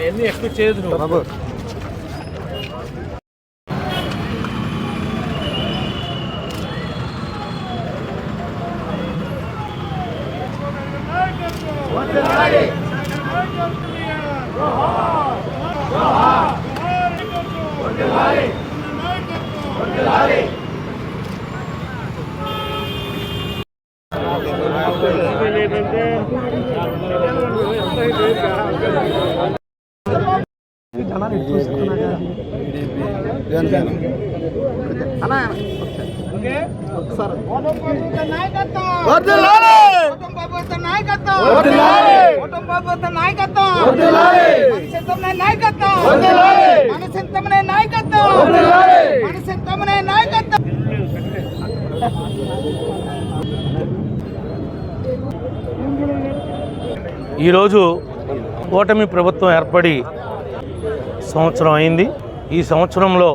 అవన్నీ ఎక్కువ చేయదు నువ్వు. బాబు. ఈరోజు కూటమి ప్రభుత్వం ఏర్పడి సంవత్సరం అయింది. ఈ సంవత్సరంలో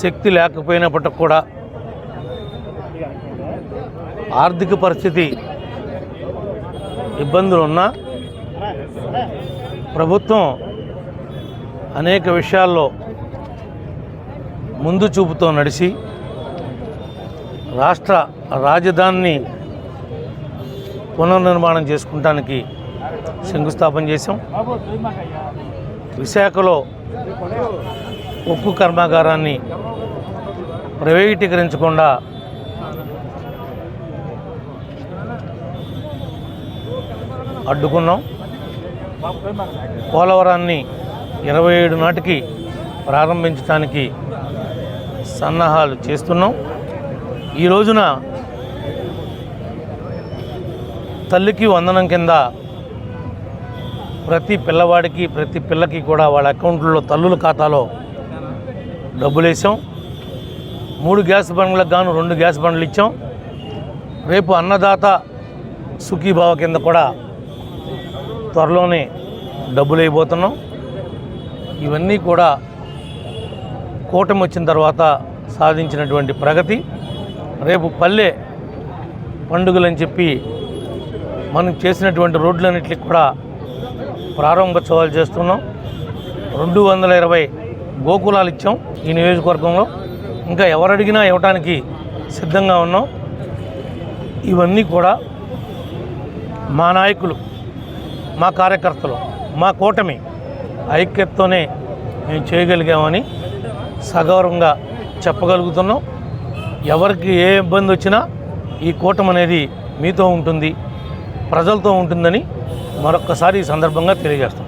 శక్తి లేకపోయినప్పటికి కూడా ఆర్థిక పరిస్థితి ఇబ్బందులు ఉన్నా ప్రభుత్వం అనేక విషయాల్లో ముందు చూపుతో నడిచి రాష్ట్ర రాజధానిని పునర్నిర్మాణం చేసుకుంటానికి శంకుస్థాపన చేశాం. విశాఖలో ఉక్కు కర్మాగారాన్ని ప్రైవేటీకరించకుండా అడ్డుకున్నాం. పోలవరాన్ని ఇరవై ఏడు నాటికి ప్రారంభించడానికి సన్నాహాలు చేస్తున్నాం. ఈ రోజున తల్లికి వందనం కింద ప్రతి పిల్లవాడికి ప్రతి పిల్లకి కూడా వాళ్ళ అకౌంట్లో తల్లుల ఖాతాలో డబ్బులు వేసాం మూడు గ్యాస్ బండ్లకు గాను రెండు గ్యాస్ బండ్లు ఇచ్చాం. రేపు అన్నదాత సుఖీభావ కింద కూడా త్వరలోనే డబ్బులు అయిపోతున్నాం ఇవన్నీ కూడా కూటమి వచ్చిన తర్వాత సాధించినటువంటి ప్రగతి. రేపు పల్లె పండుగలని చెప్పి మనం చేసినటువంటి రోడ్లన్నింటికి కూడా ప్రారంభోత్సవాలు చేస్తున్నాం. రెండు వందల ఇరవై గోకులాలు ఇచ్చాం ఈ నియోజకవర్గంలో. ఇంకా ఎవరు అడిగినా ఇవ్వటానికి సిద్ధంగా ఉన్నాం. ఇవన్నీ కూడా మా నాయకులు మా కార్యకర్తలు మా కూటమి ఐక్యతతోనే మేము చేయగలిగామని సగౌరవంగా చెప్పగలుగుతున్నాం. ఎవరికి ఏ ఇబ్బంది వచ్చినా ఈ కూటమి అనేది మీతో ఉంటుంది ప్రజలతో ఉంటుందని మరొక్కసారి ఈ సందర్భంగా తెలియజేస్తాం.